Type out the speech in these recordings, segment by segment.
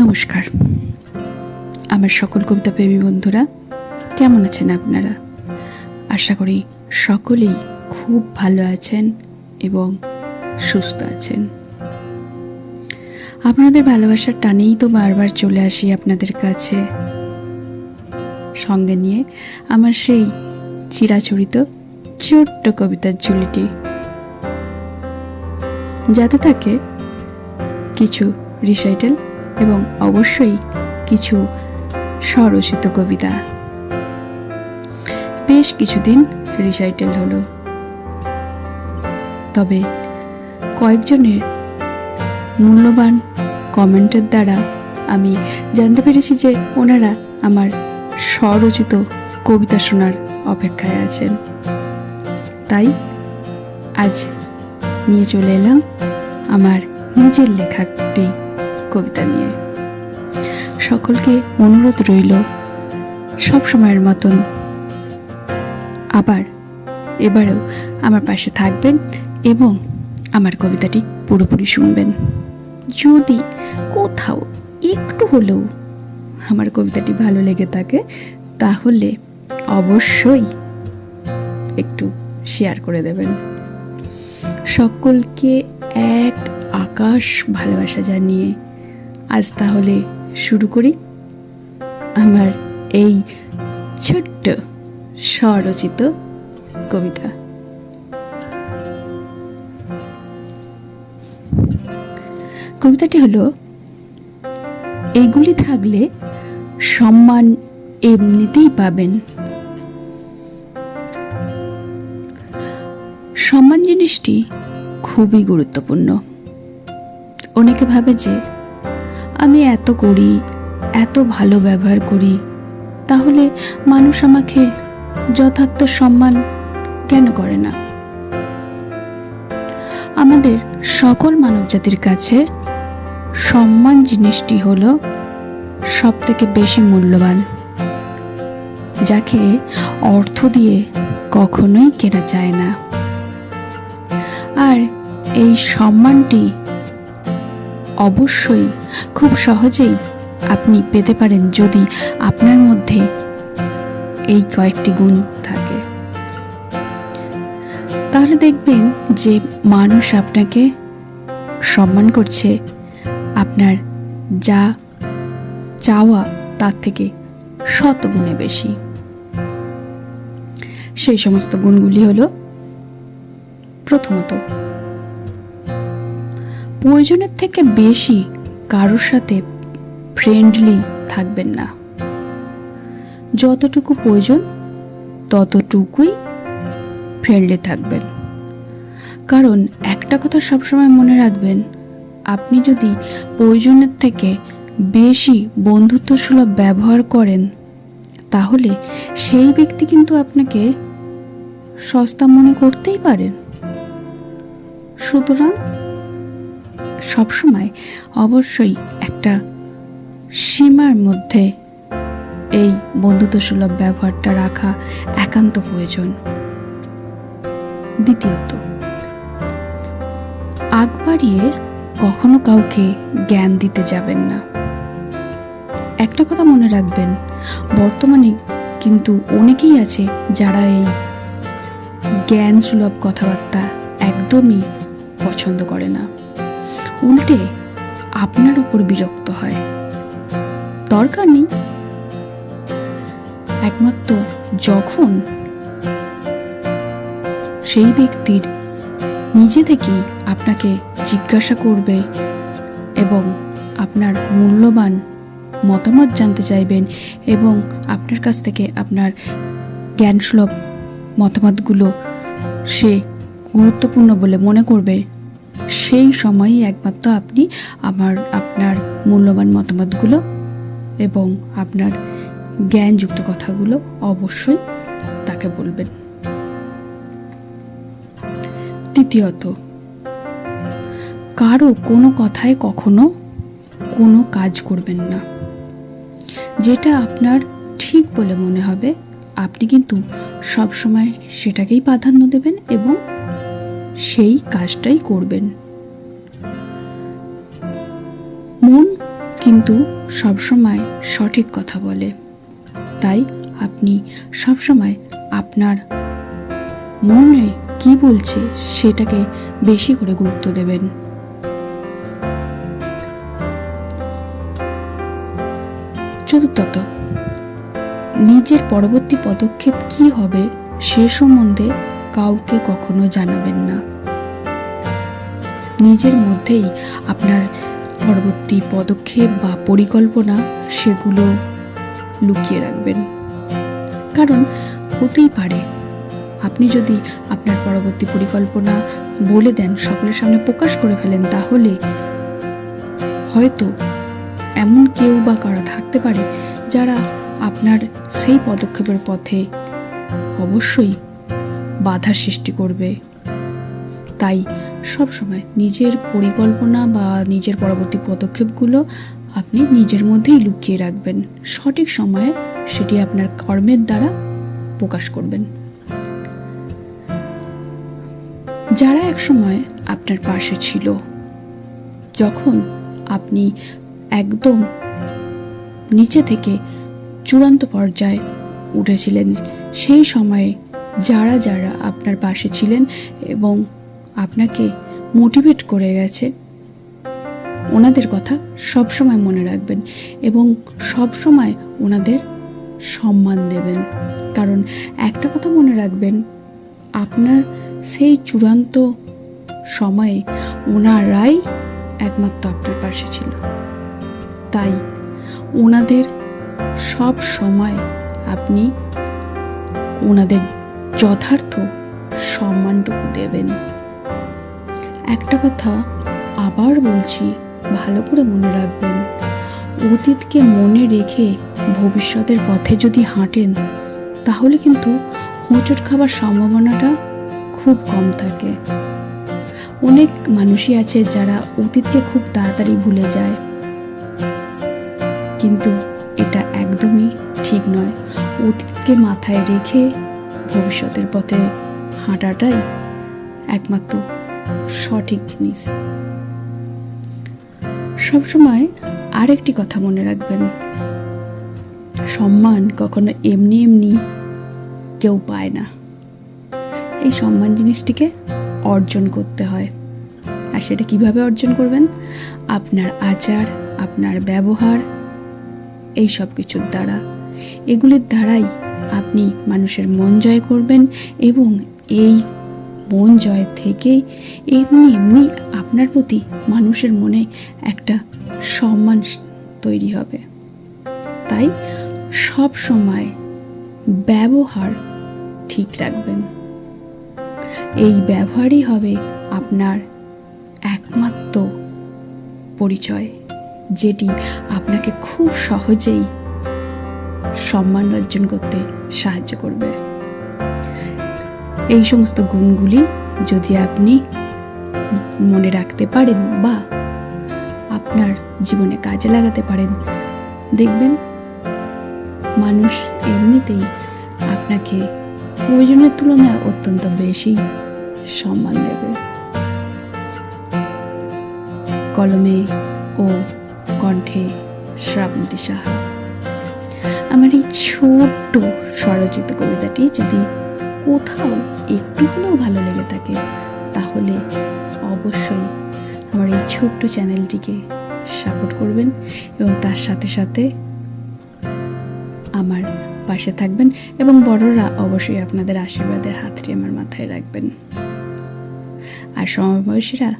নমস্কার। আমার সকল কবিতা প্রেমী বন্ধুরা, কেমন আছেন আপনারা? আশা করি সকলেই খুব ভালো আছেন এবং সুস্থ আছেন। আপনাদের ভালোবাসার টানেই তো বারবার চলে আসি আপনাদের কাছে। সঙ্গে নিয়ে আমার সেই চিরাচরিত ছোট্ট কবিতার ঝুলিটি। যাতে থাকে কিছু রিসাইটেল এবং অবশ্যই কিছু স্বরচিত কবিতা। বেশ কিছুদিন রিসাইটেল হলো। তবে কয়েকজনের মূল্যবান কমেন্টের দ্বারা আমি জানতে পেরেছি যে ওনারা আমার স্বরচিত কবিতা শোনার অপেক্ষায় আছেন। তাই আজ নিয়ে চলে এলাম আমার নিজের লেখা একটি কবিতা নিয়ে। সকলকে অনুরোধ রইল সব সময়ের মতন আবার এবারেও আমার পাশে থাকবেন এবং আমার কবিতাটি পুরোপুরি শুনবেন। যদি কোথাও একটু হলেও আমার কবিতাটি ভালো লেগে থাকে, তাহলে অবশ্যই একটু শেয়ার করে দেবেন। সকলকে এক আকাশ ভালোবাসা জানিয়ে আজ তাহলে শুরু করি আমার এই ছোট্ট স্বরচিত কবিতা। কবিতাটি হলো, এইগুলি থাকলে সম্মান এমনিতেই পাবেন। সম্মান জিনিসটি খুবই গুরুত্বপূর্ণ। অনেকে ভাবে যে আমি এত করি, এত ভালো ব্যবহার করি, তাহলে মানুষ আমাকে যথার্থ সম্মান কেন করে না? আমাদের সকল মানবজাতির কাছে সম্মান জিনিসটি হলো সব থেকে বেশি মূল্যবান, যাকে অর্থ দিয়ে কখনোই কেনা যায় না। আর এই সম্মানটি অবশ্যই, খুব সহজেই আপনি পেতে পারেন যদি আপনার মধ্যে এই কয়েকটি গুণ থাকে। তাহলে দেখবেন যে মানুষ আপনাকে সম্মান করছে, আপনার যা চাওয়া তার থেকে শত গুণে বেশি। সেই সমস্ত গুণগুলি হলো প্রথমত প্রয়োজনের থেকে বেশি কারোর সাথে ফ্রেন্ডলি থাকবেন না। যতটুকু প্রয়োজন ততটুকুই ফ্রেন্ডলি থাকবেন। কারণ একটা কথা সবসময় মনে রাখবেন, আপনি যদি প্রয়োজনের থেকে বেশি বন্ধুত্ব সুলভ ব্যবহার করেন, তাহলে সেই ব্যক্তি কিন্তু আপনাকে সস্তা মনে করতেই পারেন। সুতরাং সবসময় অবশ্যই একটা সীমার মধ্যে এই বন্ধুত্ব সুলভ ব্যবহারটা রাখা একান্ত প্রয়োজন। দ্বিতীয়ত, আগ বাড়িয়ে কখনো কাউকে জ্ঞান দিতে যাবেন না। একটা কথা মনে রাখবেন, বর্তমানে কিন্তু অনেকেই আছে যারা এই জ্ঞান সুলভ কথাবার্তা একদমই পছন্দ করে না। উল্টে আপনার উপর বিরক্ত হয়। দরকার নেই। একমাত্র যখন সেই ব্যক্তির নিজে থেকেই আপনাকে জিজ্ঞাসা করবে এবং আপনার মূল্যবান মতামত জানতে চাইবেন এবং আপনার কাছ থেকে আপনার জ্ঞানসুলভ মতামতগুলো সে গুরুত্বপূর্ণ বলে মনে করবে সেই সময়ই একমাত্র আপনি আমার, আপনার মূল্যবান মতামতগুলো এবং আপনার জ্ঞানযুক্ত কথাগুলো অবশ্যই তাকে বলবেন। তৃতীয়ত, কারও কোনো কথায় কখনো কোনো কাজ করবেন না। যেটা আপনার ঠিক বলে মনে হবে, আপনি কিন্তু সবসময় সেটাকেই প্রাধান্য দেবেন এবং সেই কাজটাই করবেন। মন কিন্তু সবসময় সঠিক কথা বলে। তাই আপনি সবসময় আপনার মনে কি বলছে সেটাকে বেশি করে গুরুত্ব দেবেন। চতুর্থত, নিজের পরবর্তী পদক্ষেপ কি হবে সে সম্বন্ধে কাউকে কখনো জানাবেন না। নিজের মধ্যেই আপনার পরবর্তী পদক্ষেপ বা পরিকল্পনা সেগুলো লুকিয়ে রাখবেন। কারণ হতেই পারে, আপনি যদি আপনার পরবর্তী পরিকল্পনা বলে দেন, সকলের সামনে প্রকাশ করে ফেলেন, তাহলে হয়তো এমন কেউ বা কারা থাকতে পারে যারা আপনার সেই পদক্ষেপের পথে অবশ্যই বাধা সৃষ্টি করবে। তাই সবসময় নিজের পরিকল্পনা বা নিজের পরবর্তী পদক্ষেপগুলো আপনি নিজের মধ্যেই লুকিয়ে রাখবেন। সঠিক সময়ে সেটি আপনার কর্মের দ্বারা প্রকাশ করবেন। যারা একসময় আপনার পাশে ছিল, যখন আপনি একদম নিচে থেকে চূড়ান্ত পর্যায়ে উঠেছিলেন, সেই সময়ে যারা যারা আপনার পাশে ছিলেন এবং আপনাকে মোটিভেট করে গেছে, ওনাদের কথা সব সময় মনে রাখবেন এবং সব সময় ওনাদের সম্মান দেবেন। কারণ একটা কথা মনে রাখবেন, আপনার সেই চূড়ান্ত সময়ে ওনারাই একমাত্র আপনার পাশে ছিল। তাই ওনাদের সব সময় আপনি ওনাদের যথার্থ সম্মানটুকু দেবেন। একটা কথা আবার বলছি, ভালো করে মনে রাখবেন। অতীতকে মনে রেখে ভবিষ্যতের পথে যদি হাঁটেন, তাহলে কিন্তু হোঁচট খাবার সম্ভাবনাটা খুব কম থাকে। অনেক মানুষই আছে যারা অতীতকে খুব তাড়াতাড়ি ভুলে যায়। কিন্তু এটা একদমই ঠিক নয়। অতীতকে মাথায় রেখে ভবিষ্যতের পথে হাঁটাটাই একমাত্র সঠিক জিনিস। সবসময় আরেকটি কথা মনে রাখবেন। সম্মান কখনো এমনি এমনি কেউ পায় না। এই সম্মান জিনিসটিকে অর্জন করতে হয়। আর সেটা কীভাবে অর্জন করবেন? আপনার আচার, আপনার ব্যবহার, এই সব কিছুর দ্বারা। এগুলির দ্বারাই আপনি মানুষের মন জয় করবেন এবং এই মন জয় থেকেই এমনি এমনি আপনার প্রতি মানুষের মনে একটা সম্মান তৈরি হবে। তাই সব সময় ব্যবহার ঠিক রাখবেন। এই ব্যবহারই হবে আপনার একমাত্র পরিচয়, যেটি আপনাকে খুব সহজেই সম্মান অর্জন করতে সাহায্য করবে। এই সমস্ত গুণগুলি যদি আপনি মনে রাখতে পারেন বা আপনার জীবনে কাজে লাগাতে পারেন, দেখবেন মানুষ এমনিতেই আপনাকে প্রয়োজনের তুলনায় অত্যন্ত বেশি সম্মান দেবে। কলমে ও কণ্ঠে শ্রাবন্তী সাহা। আমার এই ছোট্ট স্বরচিত কবিতাটি যদি কোথাও একটু হলেও ভালো লেগে থাকে, তাহলে অবশ্যই আমার এই ছোট্ট চ্যানেলটিকে সাপোর্ট করবেন এবং তার সাথে সাথে আমার পাশে থাকবেন এবং বড়রা অবশ্যই আপনাদের আশীর্বাদের হাতটি আমার মাথায় রাখবেন। আর সমবয়সীরা,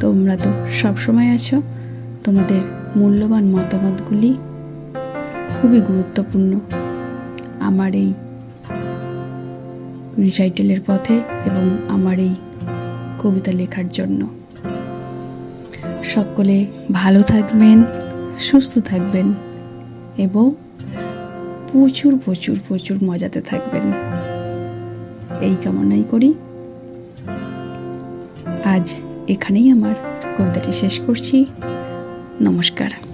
তোমরা তো সবসময় আছো, তোমাদের মূল্যবান মতামতগুলি খুবই গুরুত্বপূর্ণ আমার এই রিসাইটেলের পথে এবং আমার এই কবিতা লেখার জন্য। সকলে ভালো থাকবেন, সুস্থ থাকবেন এবং প্রচুর প্রচুর প্রচুর মজাতে থাকবেন। এই কামনাই করি। আজ এখানেই আমার কবিতাটি শেষ করছি। নমস্কার।